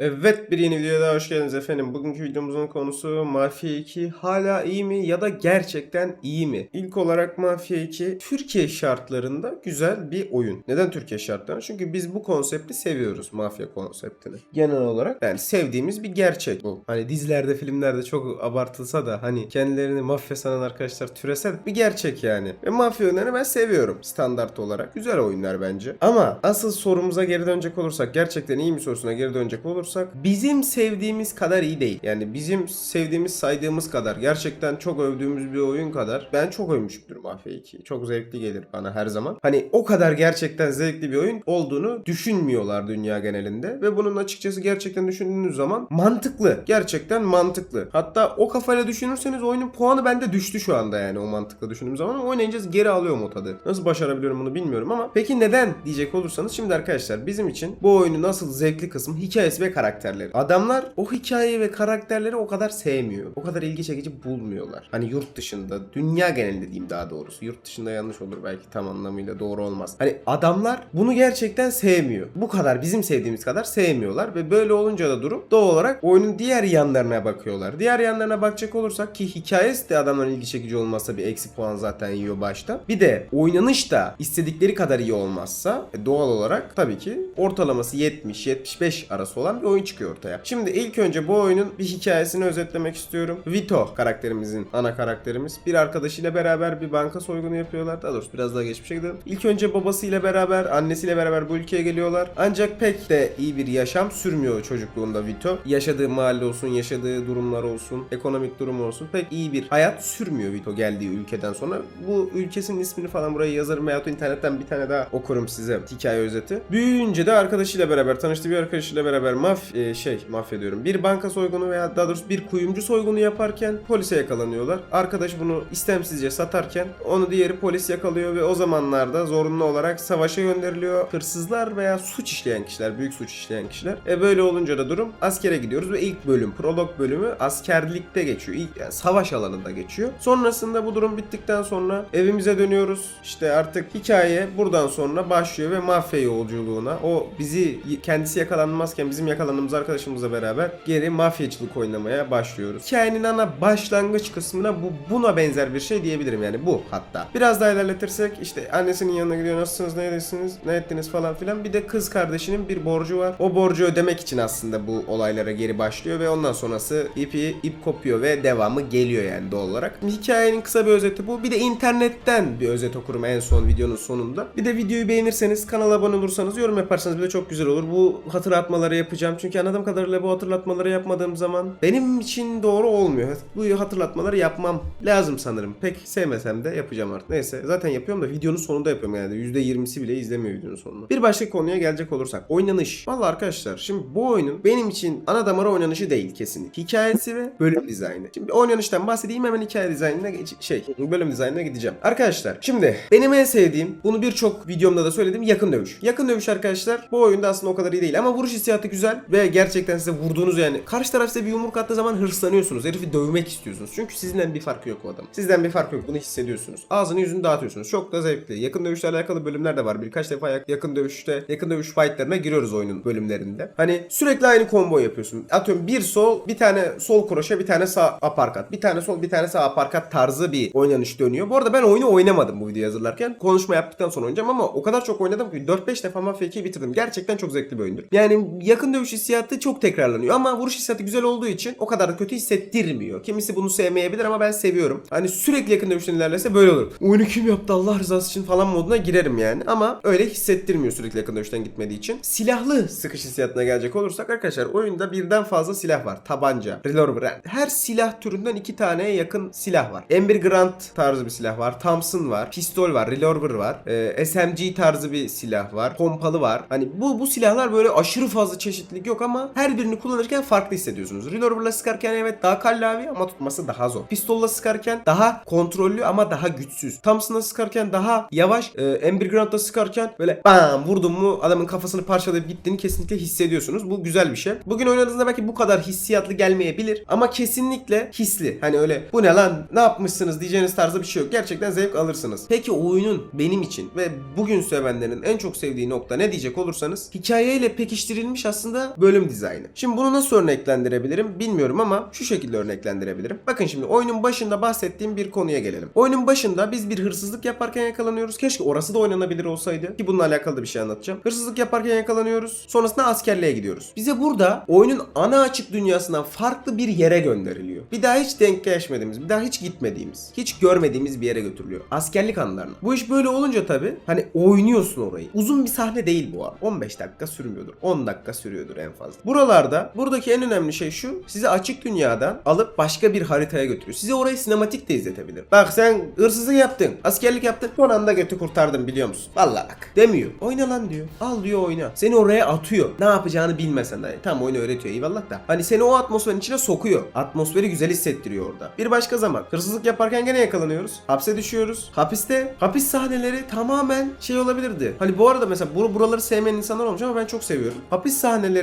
Evet bir yeni videoya hoş geldiniz efendim. Bugünkü videomuzun konusu Mafya 2 hala iyi mi ya da gerçekten iyi mi? İlk olarak Mafya 2 Türkiye şartlarında güzel bir oyun. Neden Türkiye şartlarında? Çünkü biz bu konsepti seviyoruz mafya konseptini. Genel olarak yani sevdiğimiz bir gerçek bu. Hani dizilerde filmlerde çok abartılsa da hani kendilerini mafya sanan arkadaşlar türese bir gerçek yani. Ve mafya oyunlarını ben seviyorum standart olarak. Güzel oyunlar bence. Ama asıl sorumuza geri dönecek olursak gerçekten iyi mi sorusuna geri dönecek olursak bizim sevdiğimiz kadar iyi değil. Yani bizim sevdiğimiz saydığımız kadar gerçekten çok övdüğümüz bir oyun kadar ben çok övmüşümdür Mafya 2'yi. Çok zevkli gelir bana her zaman. Hani o kadar gerçekten zevkli bir oyun olduğunu düşünmüyorlar dünya genelinde ve bunun açıkçası gerçekten düşündüğünüz zaman mantıklı. Gerçekten mantıklı. Hatta o kafayla düşünürseniz oyunun puanı bende düştü şu anda yani o mantıkla düşündüğüm zaman ama oynayınca geri alıyorum o tadı. Nasıl başarabiliyorum bunu bilmiyorum ama peki neden diyecek olursanız şimdi arkadaşlar bizim için bu oyunu nasıl zevkli kısmı hikayesi ve karakterleri. Adamlar o hikayeyi ve karakterleri o kadar sevmiyor. O kadar ilgi çekici bulmuyorlar. Hani yurt dışında, dünya genelinde diyeyim daha doğrusu. Yurt dışında yanlış olur belki tam anlamıyla doğru olmaz. Hani adamlar bunu gerçekten sevmiyor. Bu kadar bizim sevdiğimiz kadar sevmiyorlar ve böyle olunca da durum doğal olarak oyunun diğer yanlarına bakıyorlar. Diğer yanlarına bakacak olursak ki hikayesi de adamların ilgi çekici olmazsa bir eksi puan zaten yiyor başta. Bir de oynanış da istedikleri kadar iyi olmazsa e, doğal olarak tabii ki ortalaması 70-75 arası olan bir oyun çıkıyor ortaya. Şimdi ilk önce bu oyunun bir hikayesini özetlemek istiyorum. Vito karakterimizin ana karakterimiz bir arkadaşıyla beraber bir banka soygunu yapıyorlar. Daha doğrusu biraz daha geçmişe gidelim. İlk önce babasıyla beraber, annesiyle beraber bu ülkeye geliyorlar. Ancak pek de iyi bir yaşam sürmüyor çocukluğunda Vito. Yaşadığı mahalle olsun, yaşadığı durumlar olsun, ekonomik durum olsun pek iyi bir hayat sürmüyor Vito geldiği ülkeden sonra. Bu ülkesinin ismini falan buraya yazarım veyahut internetten bir tane daha okurum size hikaye özeti. Büyüyünce de arkadaşıyla beraber, tanıştığı bir arkadaşıyla beraber maf e, şey mafya diyorum. Bir banka soygunu veya daha doğrusu bir kuyumcu soygunu yaparken polise yakalanıyorlar. Arkadaş bunu istemsizce satarken onu diğeri polis yakalıyor ve o zamanlarda zorunlu olarak savaşa gönderiliyor. Hırsızlar veya suç işleyen kişiler, büyük suç işleyen kişiler. E böyle olunca da durum askere gidiyoruz ve ilk bölüm, prolog bölümü askerlikte geçiyor. İlk yani savaş alanında geçiyor. Sonrasında bu durum bittikten sonra evimize dönüyoruz. İşte artık hikaye buradan sonra başlıyor ve mafya yolculuğuna o bizi kendisi yakalanmazken bizim yakalandığımız arkadaşımızla beraber geri mafyacılık oynamaya başlıyoruz. Hikayenin ana başlangıç kısmına bu buna benzer bir şey diyebilirim yani bu hatta. Biraz daha ilerletirsek işte annesinin yanına gidiyor nasılsınız ne edesiniz ne ettiniz falan filan. Bir de kız kardeşinin bir borcu var. O borcu ödemek için aslında bu olaylara geri başlıyor ve ondan sonrası ipi ip kopuyor ve devamı geliyor yani doğal olarak. Hikayenin kısa bir özeti bu. Bir de internetten bir özet okurum en son videonun sonunda. Bir de videoyu beğenirseniz kanala abone olursanız yorum yaparsanız bile çok güzel olur. Bu hatırlatmaları yapacağım. Çünkü anladığım kadarıyla bu hatırlatmaları yapmadığım zaman benim için doğru olmuyor. Bu hatırlatmaları yapmam lazım sanırım. Pek sevmesem de yapacağım artık. Neyse zaten yapıyorum da videonun sonunda yapıyorum yani. %20'si bile izlemiyor videonun sonunda. Bir başka konuya gelecek olursak. Oynanış. Valla arkadaşlar şimdi bu oyunun benim için ana damarı oynanışı değil kesinlikle. Hikayesi ve bölüm dizaynı. Şimdi oynanıştan bahsedeyim hemen hikaye dizaynına şey bölüm dizaynına gideceğim. Arkadaşlar şimdi benim en sevdiğim bunu birçok videomda da söyledim yakın dövüş. Yakın dövüş arkadaşlar bu oyunda aslında o kadar iyi değil ama vuruş hissiyatı güzel ve gerçekten size vurduğunuz yani karşı taraf size bir yumruk attığı zaman hırslanıyorsunuz. Herifi dövmek istiyorsunuz. Çünkü sizinle bir farkı yok o adamın. Sizden bir farkı yok. Bunu hissediyorsunuz. Ağzını yüzünü dağıtıyorsunuz. Çok da zevkli. Yakın dövüşle alakalı bölümler de var. Birkaç defa yak- yakın dövüşte yakın dövüş fightlarına giriyoruz oyunun bölümlerinde. Hani sürekli aynı combo yapıyorsun. Atıyorum bir sol, bir tane sol kroşe, bir tane sağ aparkat. Bir tane sol, bir tane sağ aparkat tarzı bir oynanış dönüyor. Bu arada ben oyunu oynamadım bu videoyu hazırlarken. Konuşma yaptıktan sonra oynayacağım ama o kadar çok oynadım ki 4-5 defa Mafia 2'yi bitirdim. Gerçekten çok zevkli bir oyundur. Yani yakın dövüş hissiyatı çok tekrarlanıyor ama vuruş hissiyatı güzel olduğu için o kadar da kötü hissettirmiyor. Kimisi bunu sevmeyebilir ama ben seviyorum. Hani sürekli yakın dövüşten ilerlese böyle olur. Oyunu kim yaptı Allah rızası için falan moduna girerim yani. Ama öyle hissettirmiyor sürekli yakın dövüşten gitmediği için. Silahlı sıkış hissiyatına gelecek olursak arkadaşlar oyunda birden fazla silah var. Tabanca, revolver. her silah türünden iki tane yakın silah var. M1 Grant tarzı bir silah var. Thompson var. Pistol var. Revolver var. Ee, SMG tarzı bir silah var. Pompalı var. Hani bu bu silahlar böyle aşırı fazla çeşitlilik yok ama her birini kullanırken farklı hissediyorsunuz. Revolver'la sıkarken evet daha kallavi ama tutması daha zor. Pistolla sıkarken daha kontrollü ama daha güçsüz. Thompson'la sıkarken daha yavaş. E, M1 Grant'la sıkarken böyle bam vurdun mu adamın kafasını parçalayıp gittiğini kesinlikle hissediyorsunuz. Bu güzel bir şey. Bugün oynadığınızda belki bu kadar hissiyatlı gelmeyebilir ama kesinlikle hisli. Hani öyle bu ne lan ne yapmışsınız diyeceğiniz tarzda bir şey yok. Gerçekten zevk alırsınız. Peki oyunun benim için ve bugün sevenlerin en çok sevdiği nokta ne diyecek olursanız hikayeyle pekiştirilmiş aslında bölüm dizaynı. Şimdi bunu nasıl örneklendirebilirim bilmiyorum ama şu şekilde örneklendirebilirim. Bakın şimdi oyunun başında bahsettiğim bir konuya gelelim. Oyunun başında biz bir hırsızlık yaparken yakalanıyoruz. Keşke orası da oynanabilir olsaydı ki bununla alakalı da bir şey anlatacağım. Hırsızlık yaparken yakalanıyoruz. Sonrasında askerliğe gidiyoruz. Bize burada oyunun ana açık dünyasından farklı bir yere gönderiliyor. Bir daha hiç denk geçmediğimiz, bir daha hiç gitmediğimiz, hiç görmediğimiz bir yere götürülüyor. Askerlik anlarına. Bu iş böyle olunca tabii hani oynuyorsun orayı. Uzun bir sahne değil bu arada. 15 dakika sürmüyordur. 10 dakika sürüyordur en fazla. Buralarda buradaki en önemli şey şu. Sizi açık dünyadan alıp başka bir haritaya götürüyor. Size orayı sinematik de izletebilir. Bak sen hırsızlık yaptın. Askerlik yaptın. Son anda götü kurtardım biliyor musun? Vallahi bak. Demiyor. Oyna lan diyor. Al diyor oyna. Seni oraya atıyor. Ne yapacağını bilmesen de. Tam oyunu öğretiyor eyvallah da. Hani seni o atmosferin içine sokuyor. Atmosferi güzel hissettiriyor orada. Bir başka zaman. Hırsızlık yaparken gene yakalanıyoruz. Hapse düşüyoruz. Hapiste hapis sahneleri tamamen şey olabilirdi. Hani bu arada mesela bur buraları sevmeyen insanlar olmuş ama ben çok seviyorum. Hapis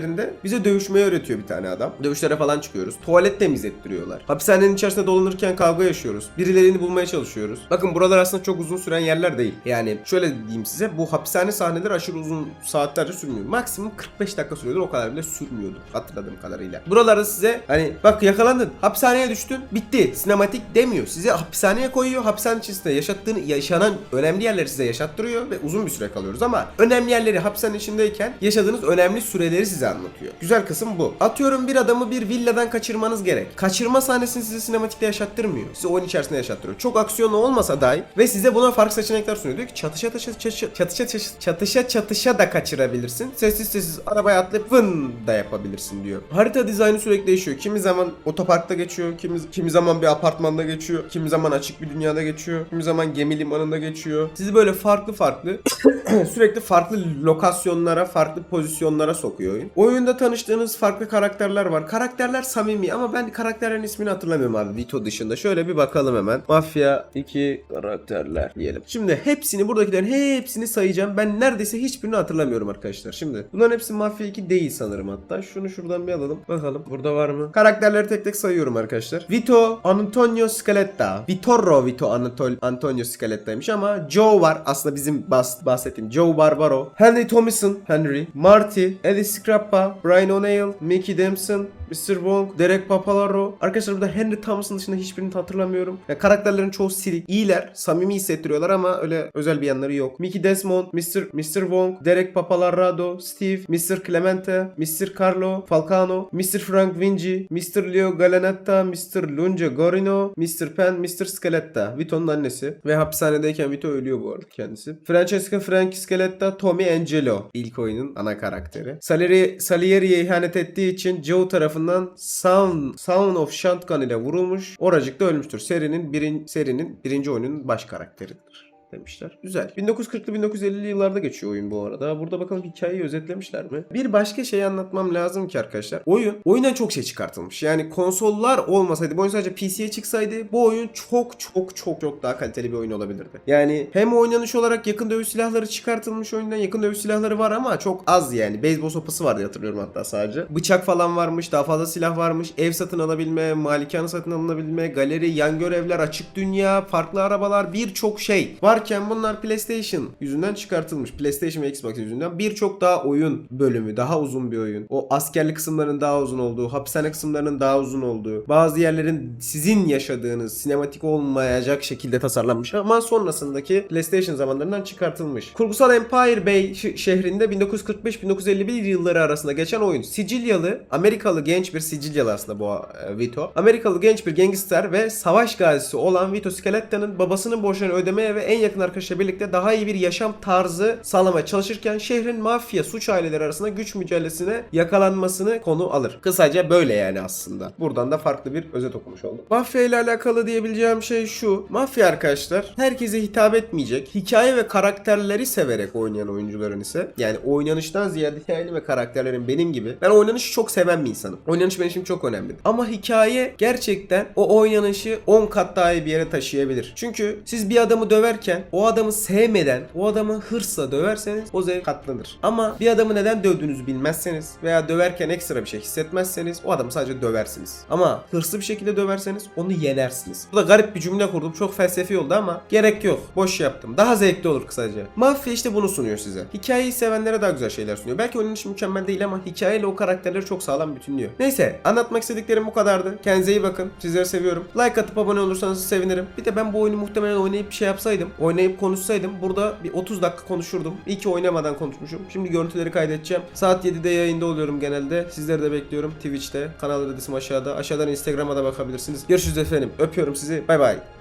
sahnelerinde bize dövüşmeyi öğretiyor bir tane adam. Dövüşlere falan çıkıyoruz. Tuvalet temizlettiriyorlar. Hapishanenin içerisinde dolanırken kavga yaşıyoruz. Birilerini bulmaya çalışıyoruz. Bakın buralar aslında çok uzun süren yerler değil. Yani şöyle diyeyim size bu hapishane sahneleri aşırı uzun saatlerce sürmüyor. Maksimum 45 dakika sürüyordur. O kadar bile sürmüyordu hatırladığım kadarıyla. Buralarda size hani bak yakalandın. Hapishaneye düştün. Bitti. Sinematik demiyor. Size hapishaneye koyuyor. Hapishane içerisinde yaşattığını yaşanan önemli yerleri size yaşattırıyor ve uzun bir süre kalıyoruz ama önemli yerleri hapishane içindeyken yaşadığınız önemli süreleri size anlatıyor. Güzel kısım bu. Atıyorum bir adamı bir villadan kaçırmanız gerek. Kaçırma sahnesini size sinematikte yaşattırmıyor. Size oyun içerisinde yaşattırıyor. Çok aksiyonlu olmasa dahi ve size buna farklı seçenekler sunuyor. Diyor ki çatışa çatışa çatışa çatışa çatışa, çatışa, da kaçırabilirsin. Sessiz sessiz arabaya atlayıp vın da yapabilirsin diyor. Harita dizaynı sürekli değişiyor. Kimi zaman otoparkta geçiyor, kimi, kimi zaman bir apartmanda geçiyor, kimi zaman açık bir dünyada geçiyor, kimi zaman gemi limanında geçiyor. Sizi böyle farklı farklı sürekli farklı lokasyonlara, farklı pozisyonlara sokuyor oyun. Oyunda tanıştığınız farklı karakterler var. Karakterler samimi ama ben karakterlerin ismini hatırlamıyorum abi Vito dışında. Şöyle bir bakalım hemen. Mafya 2 karakterler diyelim. Şimdi hepsini buradakilerin hepsini sayacağım. Ben neredeyse hiçbirini hatırlamıyorum arkadaşlar. Şimdi bunların hepsi Mafya 2 değil sanırım hatta. Şunu şuradan bir alalım. Bakalım burada var mı? Karakterleri tek tek sayıyorum arkadaşlar. Vito Antonio Scaletta. Vitorro Vito Anatol Antonio Scaletta'ymış ama Joe var. Aslında bizim bahs- bahsettiğim Joe Barbaro. Henry Thomason, Henry. Marty, Eddie Scrappa, Brian O'Neill, Mickey Dempson, Mr. Wong, Derek Papalaro. Arkadaşlar burada Henry Thomason dışında hiçbirini hatırlamıyorum. Ya karakterlerin çoğu silik. İyiler, samimi hissettiriyorlar ama öyle özel bir yanları yok. Mickey Desmond, Mr. Mr. Wong, Derek Papalarado, Steve, Mr. Clemente, Mr. Carlo Falcano, Mr. Frank Vinci, Mr. Leo Galanetta, Mr. Lunge Gorino, Mr. Pen, Mr. Scaletta. Vito'nun annesi. Ve hapishanedeyken Vito ölüyor bu arada kendisi. Francesca Frank Scaletta, Tommy Angelo. İlk oyunun ana karakteri. Salieri, Salieri'ye ihanet ettiği için Joe tarafından Sound, Sound of Shotgun ile vurulmuş. Oracıkta ölmüştür. Serinin, birin, serinin birinci oyunun baş karakteridir demişler. Güzel. 1940'lı 1950'li yıllarda geçiyor oyun bu arada. Burada bakalım hikayeyi özetlemişler mi? Bir başka şey anlatmam lazım ki arkadaşlar. Oyun, oyundan çok şey çıkartılmış. Yani konsollar olmasaydı, bu oyun sadece PC'ye çıksaydı bu oyun çok çok çok çok daha kaliteli bir oyun olabilirdi. Yani hem oynanış olarak yakın dövüş silahları çıkartılmış oyundan. Yakın dövüş silahları var ama çok az yani. Beyzbol sopası vardı hatırlıyorum hatta sadece. Bıçak falan varmış, daha fazla silah varmış. Ev satın alabilme, malikane satın alınabilme, galeri, yan görevler, açık dünya, farklı arabalar, birçok şey varken bunlar PlayStation yüzünden çıkartılmış. PlayStation ve Xbox yüzünden birçok daha oyun bölümü, daha uzun bir oyun. O askerlik kısımlarının daha uzun olduğu, hapishane kısımlarının daha uzun olduğu, bazı yerlerin sizin yaşadığınız sinematik olmayacak şekilde tasarlanmış ama sonrasındaki PlayStation zamanlarından çıkartılmış. Kurgusal Empire Bay şehrinde 1945-1951 yılları arasında geçen oyun. Sicilyalı, Amerikalı genç bir Sicilyalı aslında bu e, Vito. Amerikalı genç bir gangster ve savaş gazisi olan Vito Scaletta'nın babasının borçlarını ödemeye ve en yakın arkadaşıyla birlikte daha iyi bir yaşam tarzı sağlamaya çalışırken şehrin mafya suç aileleri arasında güç mücadelesine yakalanmasını konu alır. Kısaca böyle yani aslında. Buradan da farklı bir özet okumuş oldum. Mafya ile alakalı diyebileceğim şey şu. Mafya arkadaşlar herkese hitap etmeyecek. Hikaye ve karakterleri severek oynayan oyuncuların ise yani oynanıştan ziyade hikayeli ve karakterlerin benim gibi ben oynanışı çok seven bir insanım. Oynanış benim için çok önemli. Ama hikaye gerçekten o oynanışı 10 kat daha iyi bir yere taşıyabilir. Çünkü siz bir adamı döverken döverken o adamı sevmeden o adamı hırsla döverseniz o zevk katlanır. Ama bir adamı neden dövdüğünüzü bilmezseniz veya döverken ekstra bir şey hissetmezseniz o adamı sadece döversiniz. Ama hırslı bir şekilde döverseniz onu yenersiniz. Bu da garip bir cümle kurdum. Çok felsefi oldu ama gerek yok. Boş yaptım. Daha zevkli olur kısaca. Mafya işte bunu sunuyor size. Hikayeyi sevenlere daha güzel şeyler sunuyor. Belki oynanış mükemmel değil ama hikayeyle o karakterleri çok sağlam bütünlüyor. Neyse anlatmak istediklerim bu kadardı. Kendinize iyi bakın. Sizleri seviyorum. Like atıp abone olursanız sevinirim. Bir de ben bu oyunu muhtemelen oynayıp bir şey yapsaydım. Oynayıp konuşsaydım. Burada bir 30 dakika konuşurdum. İyi ki oynamadan konuşmuşum. Şimdi görüntüleri kaydedeceğim. Saat 7'de yayında oluyorum genelde. Sizleri de bekliyorum Twitch'te. Kanal adresim aşağıda. Aşağıdan Instagram'a da bakabilirsiniz. Görüşürüz efendim. Öpüyorum sizi. Bay bay.